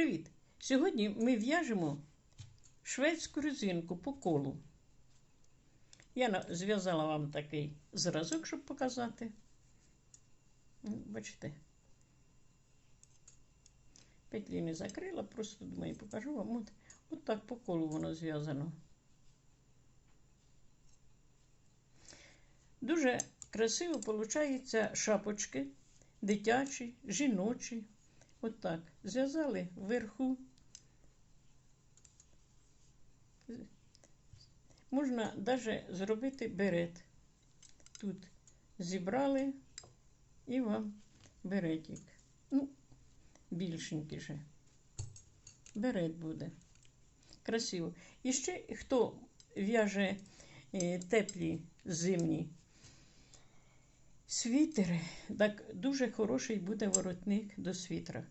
Привіт! Сьогодні ми в'яжемо шведську резинку по колу. Я зв'язала вам такий зразок, щоб показати. Бачите. Петлі не закрила, просто думаю, покажу вам. От, от так по колу воно зв'язано. Дуже красиво виходить шапочки дитячі, жіночі. От. Зв'язали вверху. Можна навіть зробити берет. Тут зібрали і вам беретик. Ну, більшенький же. Берет буде. Красиво. І ще хто в'яже е, теплі зимні світери, так дуже хороший буде воротник до світра.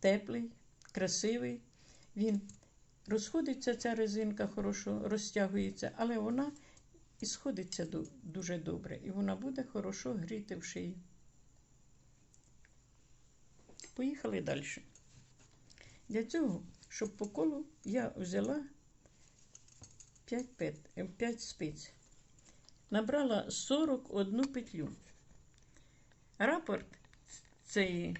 Теплий, красивий. Він розходиться, ця резинка хорошо розтягується, але вона і сходиться дуже добре. І вона буде хорошо гріти в шиї. Поїхали далі. Для цього, щоб по колу, я взяла 5, пет, 5 спиць. Набрала 41 петлю. Рапорт цієї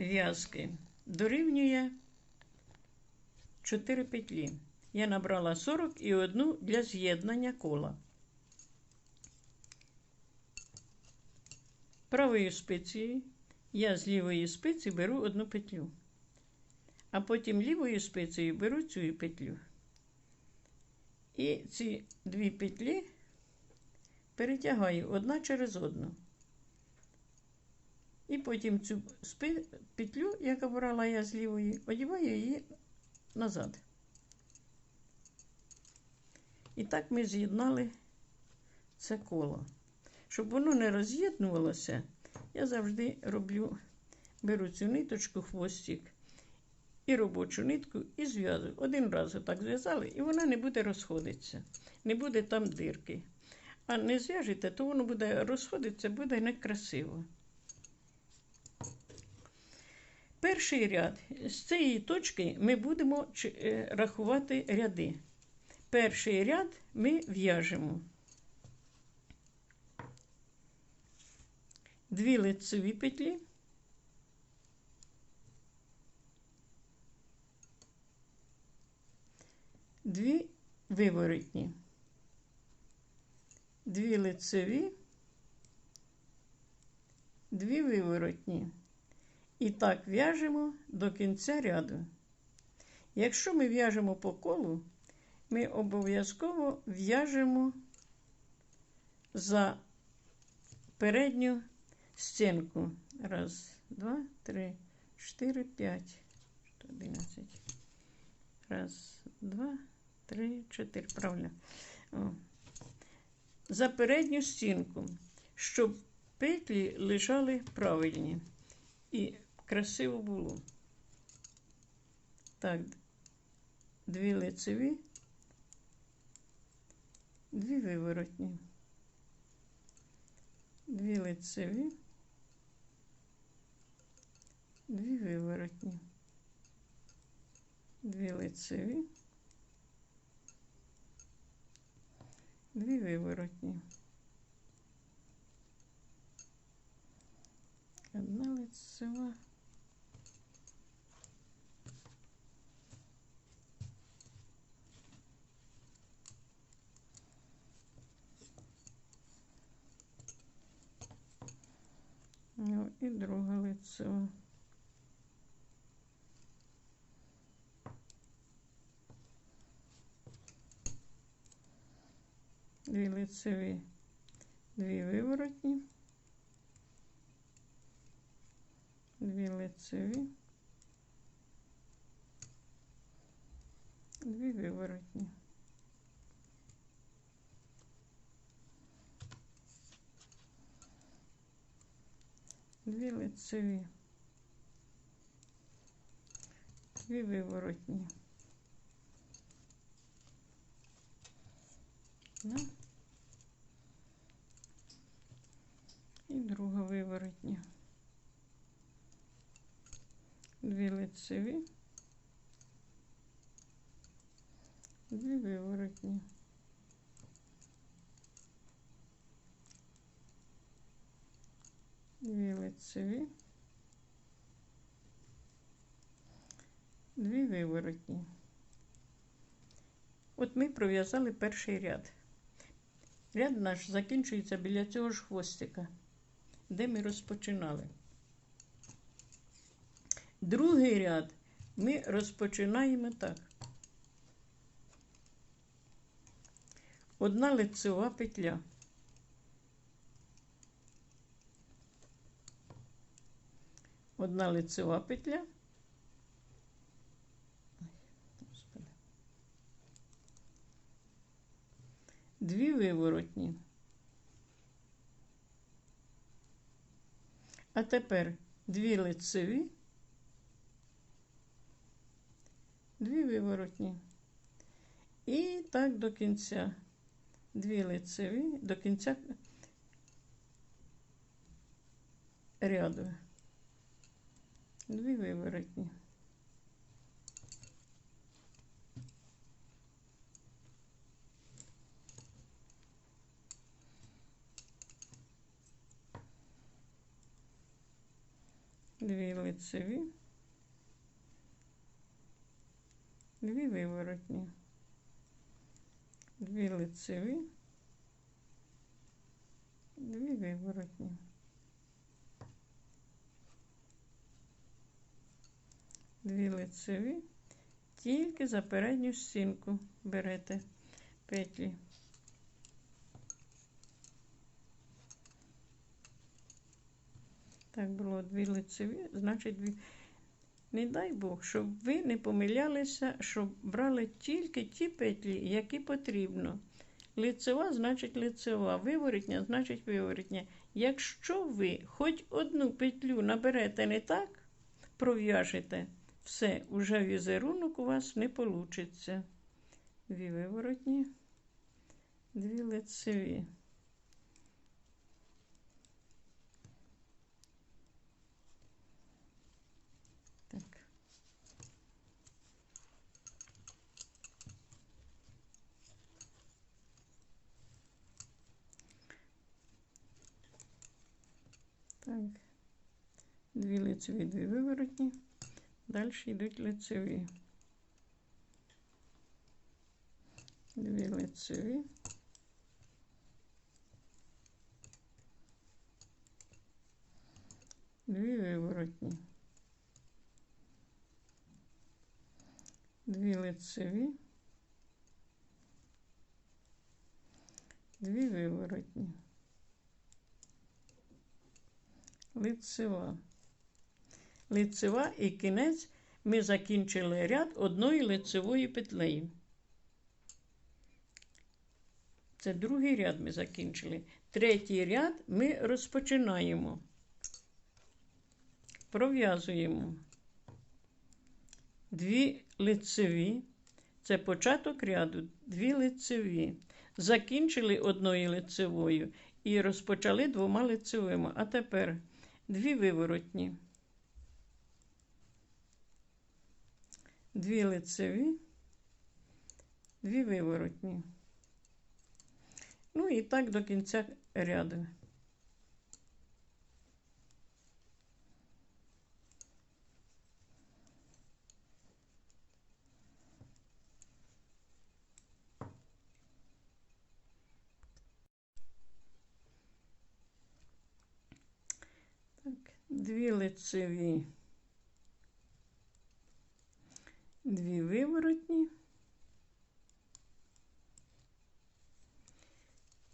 в'язки дорівнює 4 петлі. Я набрала 40 і одну для з'єднання кола. Правою спицею я з лівої спиці беру одну петлю, а потім лівою спицею беру цю петлю. І ці дві петлі перетягаю одна через одну. І потім цю петлю, яку брала я з лівої, одіваю її назад. І так ми з'єднали це коло. Щоб воно не роз'єднувалося, я завжди роблю, беру цю ниточку, хвостик і робочу нитку і зв'язую. Один раз отак зв'язали, і вона не буде розходитися, не буде там дирки. А не зв'яжете, то воно буде розходитися, буде некрасиво. Перший ряд. З цієї точки ми будемо е, рахувати ряди. Перший ряд ми в'яжемо дві лицеві петлі, дві виворотні, дві лицеві, дві виворотні. І так в'яжемо до кінця ряду. Якщо ми в'яжемо по колу, ми обов'язково в'яжемо за передню стінку. Раз, два, три, чотири, п'ять, одинадцять. Раз, два, три, чотири. Правильно. О. За передню стінку, щоб петлі лежали правильні і красиво було. Так, дві лицеві, дві виворотні, дві лицеві, дві виворотні, дві лицеві, дві виворотні. Одна лицева. І друга лицева. Дві лицеві, дві виворотні. Дві лицеві, дві виворотні. Дві лицеві, дві виворотні. Одна. І друга виворотня. дві лицеві, дві виворотні. Дві лицеві, дві виворотні. От ми пров'язали перший ряд. Ряд наш закінчується біля цього ж хвостика, де ми розпочинали. Другий ряд ми розпочинаємо так. Одна лицева петля. Одна лицева петля. Дві виворотні. А тепер дві лицеві, дві виворотні. І так до кінця. Дві лицеві до кінця ряду. Дві виворотні. Дві лицеві. Дві виворотні. Дві лицеві. Дві виворотні. Дві лицеві. Тільки за передню стінку берете петлі. Так було дві лицеві, значить дві. Не дай Бог, щоб ви не помилялися, щоб брали тільки ті петлі, які потрібно. Лицева значить лицева, виворітня значить виворітня. Якщо ви хоч одну петлю наберете не так, пров'яжете, все, уже візерунок у вас не вийде. Дві виворотні, дві лицеві. Так. Так. Дві лицеві, дві виворотні. Далі йдуть лицеві. Дві лицеві. Дві виворотні. Дві лицеві. Дві виворотні. Лицева. Лицева і кінець ми закінчили ряд одної лицевої петлею. Це другий ряд ми закінчили. Третій ряд ми розпочинаємо. Пров'язуємо дві лицеві. Це початок ряду, дві лицеві. Закінчили одною лицевою і розпочали двома лицевими. А тепер дві виворотні. Дві лицеві, дві виворотні. Ну і так до кінця ряду. Так, дві лицеві, дві виворотні.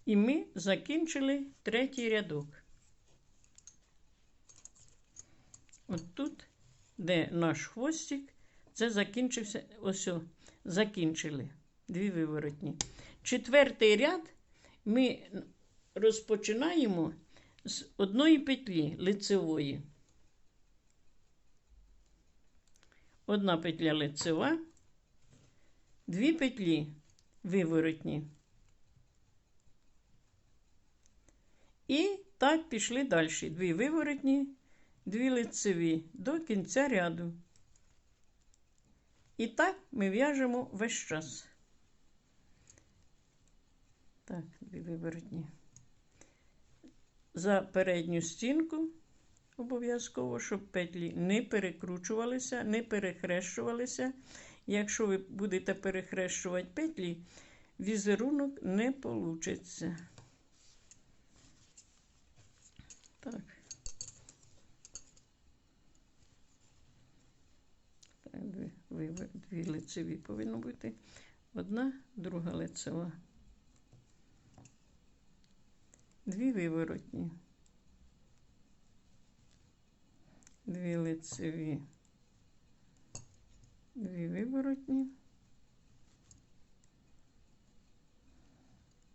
І ми закінчили третій рядок. От тут, де наш хвостик, це закінчився, ось, закінчили дві виворотні. Четвертий ряд ми розпочинаємо з одної петлі лицевої. Одна петля лицева, дві петлі виворотні. І так пішли далі. Дві виворотні, дві лицеві до кінця ряду. І так ми в'яжемо весь час. Так, дві виворотні. За передню стінку обов'язково, щоб петлі не перекручувалися, не перехрещувалися. Якщо ви будете перехрещувати петлі, візерунок не получиться. Так. Так, дві, дві, дві лицеві повинно бути. Одна, друга лицева. Дві виворотні. Дві лицеві. Дві виворотні.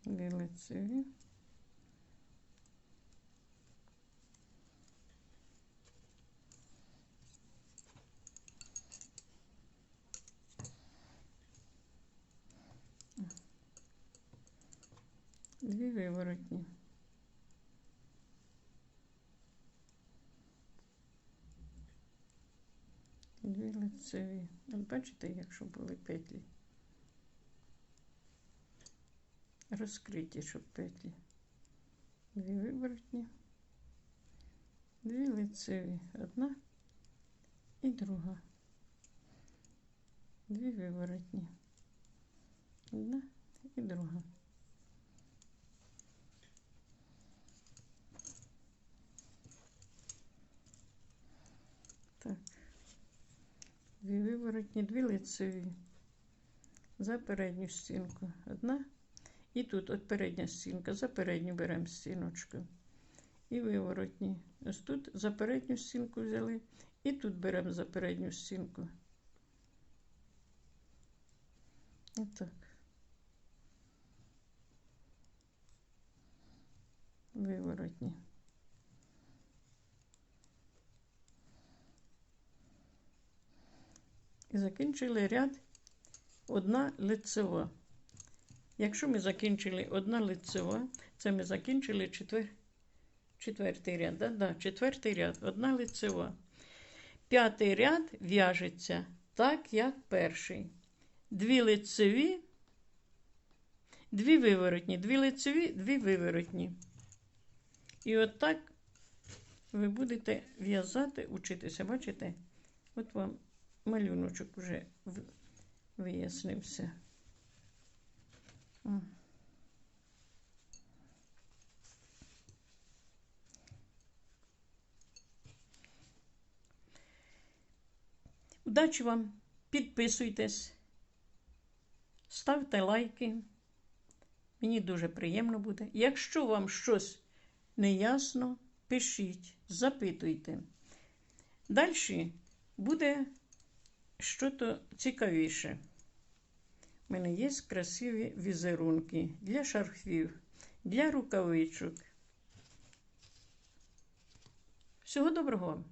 Дві лицеві. Дві виворотні. Дві лицеві. От бачите, якщо були петлі. Розкриті, щоб петлі. Дві виворотні. Дві лицеві. Одна і друга. Дві виворотні. Одна і друга. Так. Дві виворотні, дві лицеві. За передню стінку. Одна. І тут от передня стінка. За передню беремо стіночку. І виворотні. Ось тут за передню стінку взяли. І тут беремо за передню стінку. Отак. Виворотні. Закінчили ряд одна лицева. Якщо ми закінчили одна лицева, це ми закінчили четвер... четвертий ряд. Да? Да, четвертий ряд, одна лицева. П'ятий ряд в'яжеться так, як перший. Дві лицеві, дві виворотні, дві лицеві, дві виворотні. І от так ви будете в'язати, учитися. Бачите? От вам малюночок уже вияснився. Удачі вам, підписуйтесь, ставте лайки. Мені дуже приємно буде. Якщо вам щось неясно, пишіть, запитуйте. Далі буде щось цікавіше. У мене є красиві візерунки для шарфів, для рукавичок. Всього доброго!